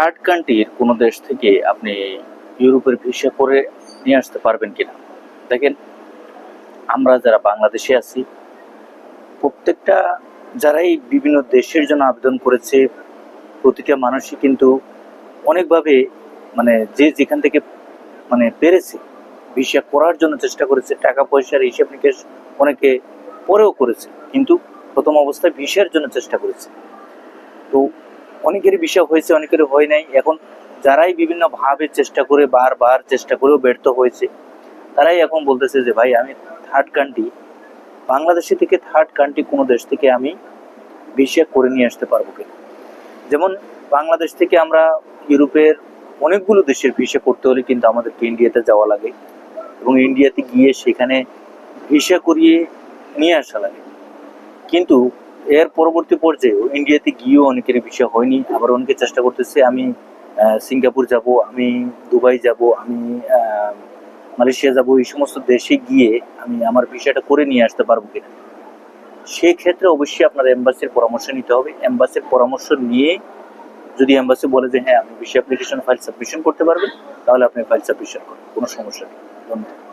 Third কান্ট্রির কোনো দেশ থেকে আপনি ইউরোপের ভিসা করে নিয়ে আসতে পারবেন কিনা? দেখেন, আমরা যারা বাংলাদেশে আছি, প্রত্যেকটা যারাই বিভিন্ন দেশের জন্য আবেদন করেছে, প্রতিটা মানুষই কিন্তু অনেকভাবে মানে যে যেখান থেকে মানে পেরেছে, ভিসা করার জন্য চেষ্টা করেছে, টাকা পয়সার হিসেব নিকেশ অনেকে পরেও করেছে, কিন্তু প্রথম অবস্থায় ভিসার জন্য চেষ্টা করেছে। তো অনেকেরই বিষয় হয়েছে, অনেকেরই হয় নাই। এখন যারাই বিভিন্ন ভাবে চেষ্টা করে, বারবার চেষ্টা করেও ব্যর্থ হয়েছে, তারাই এখন বলতেছে যে, ভাই, আমি থার্ড কান্ট্রি বাংলাদেশে থেকে থার্ড কান্ট্রি কোনো দেশ থেকে আমি ভিসা করে নিয়ে আসতে পারব কিনা? যেমন বাংলাদেশ থেকে আমরা ইউরোপের অনেকগুলো দেশের ভিসা করতে হলে কিন্তু আমাদেরকে ইন্ডিয়াতে যাওয়া লাগে এবং ইন্ডিয়াতে গিয়ে সেখানে ভিসা করিয়ে নিয়ে আসা লাগে। কিন্তু এর পরবর্তী পর্যায়েও ইন্ডিয়াতে গিয়েও অনেকের বিষয় হয়নি, আবার অনেকে চেষ্টা করতেছে, আমি সিঙ্গাপুর যাব, আমি দুবাই যাব, আমি মালয়েশিয়া যাব, এই সমস্ত দেশে গিয়ে আমি আমার বিষয়টা করে নিয়ে আসতে পারব কিনা? সেই ক্ষেত্রে অবশ্যই আপনার এম্বাসির পরামর্শ নিতে হবে। এম্বাসির পরামর্শ নিয়ে যদি এম্বাসি বলে যে হ্যাঁ আপনি বিষয় অ্যাপ্লিকেশন ফাইল সাবমিশন করতে পারবেন, তাহলে আপনি ফাইল সাবমিশন করুন, কোনো সমস্যা নেই। ধন্যবাদ।